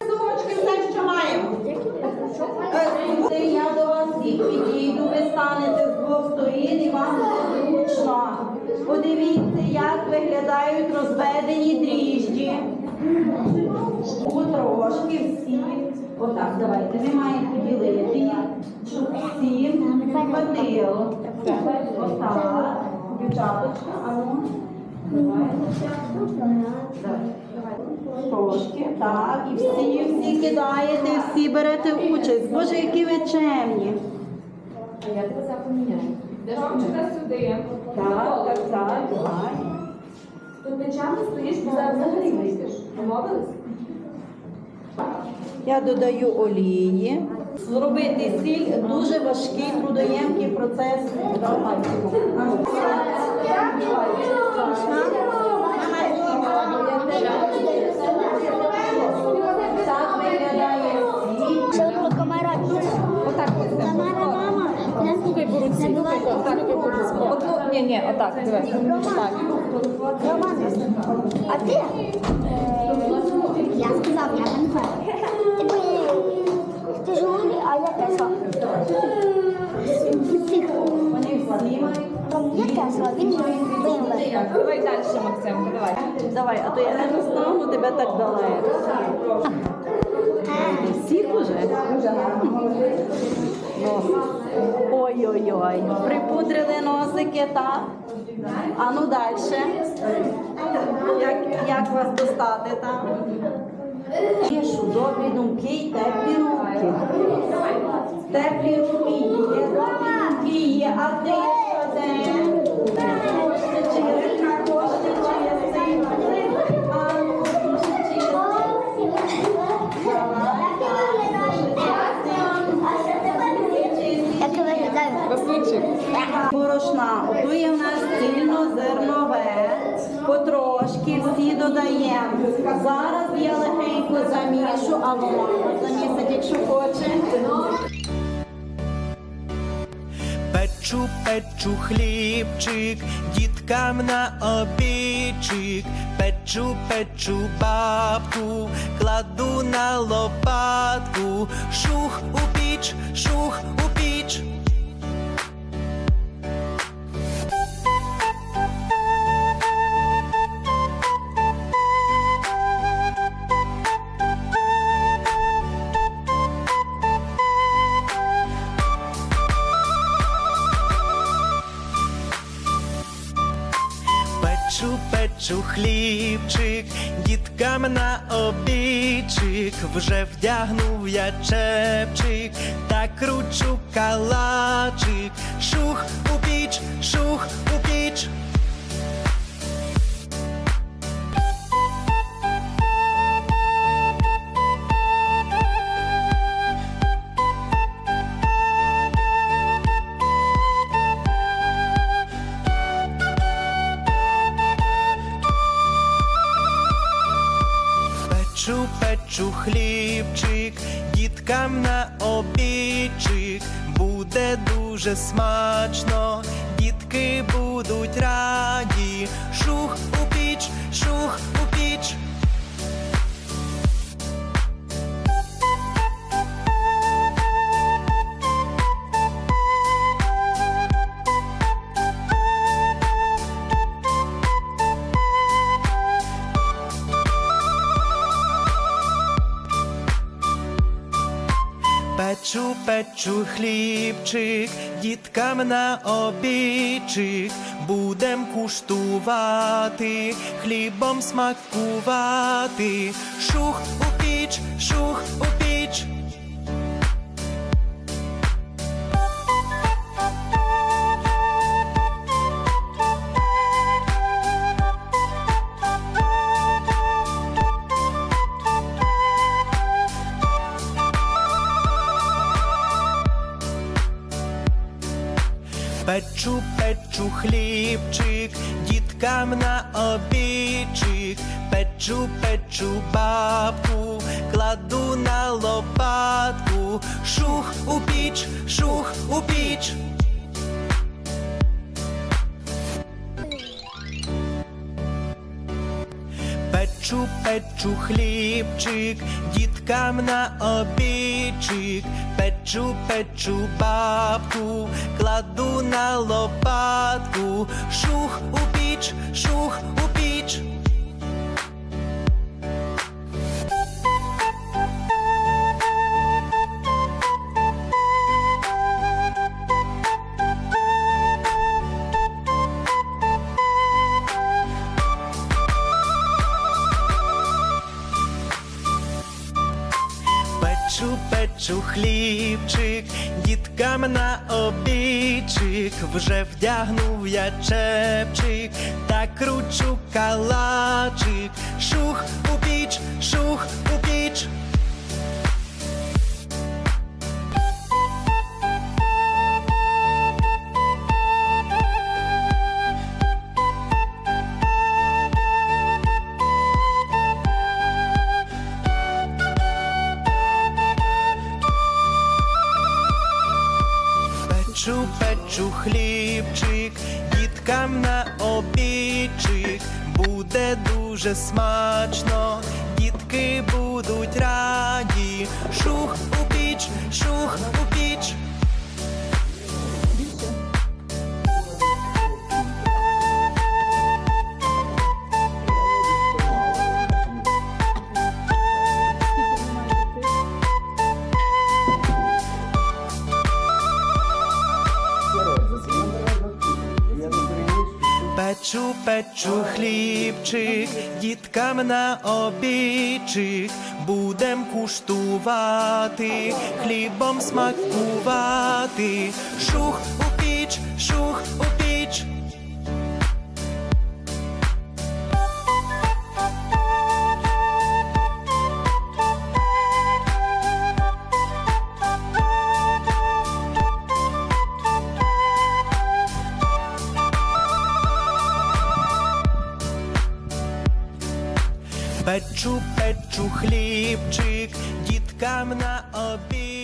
Сумочки все, що маємо. Е, Я до вас всіх підійду, ви станете з двох і вам зручно. Подивіться, як виглядають розведені дріжджі. Отак, давайте. Ми маємо поділити щоб всі хватило. Отак. Дівчаточка, а ну. Трошки, так, і всі, всі кидаєте, всі берете участь. Боже, які ви чемні. А я тебе. Йдеш дівчинка сюди. Так, так, так, давай. Тут нечасно стоїш, бо зараз взагалі вийдеш. Домовились? Я додаю олії. Зробити сіль дуже важкий, трудоємкий процес. Так виглядає сіль. Отак Одну, ні, ні, отак. А ти? Я сказав, я не давай. А то я не достану тебе так далеко. Всіх уже? Ой-ой-ой. Припудрили носики, так? А ну далі. Як, як вас достати там? Тишу, добрі думки і теплі руки. Теплі руки є, добрі думки є, а ти що де? Потрошки всі додаємо. Зараз я легенько замішу, або мама замісить, якщо хоче. Печу, печу хлібчик, діткам на обідчик, печу, печу бабку, кладу на лопатку, шух у піч, шух у Печу, печу хлібчик, діткам на обічик, вже вдягнув я чепчик, та кручу калачик, шух у піч, Печу, печу хлібчик, діткам на обідчик, буде дуже смачно, дітки будуть раді, шух Печу, хлібчик, діткам на обічик, будем куштувати, хлібом смакувати, шух у піч, шух у Печу, печу хлібчик, діткам на обічик, печу, печу бабку, кладу на лопатку, шух у піч, шух у піч. Печу, печу хлібчик, діткам на обічик печу, печу бабку, кладу на лопатку, шух у піч, шух у Печу, печу хлібчик, діткам на обічик, вже вдягнув я чепчик, та кручу калачик, Печу хлібчик, діткам на обідчик, буде дуже смачно, дітки будуть раді, шух у піч, шух у піч. Печу, печу хлібчик, діткам на обічик, будем куштувати, хлібом смакувати, шух Печу, печу хлібчик, діткам на обід.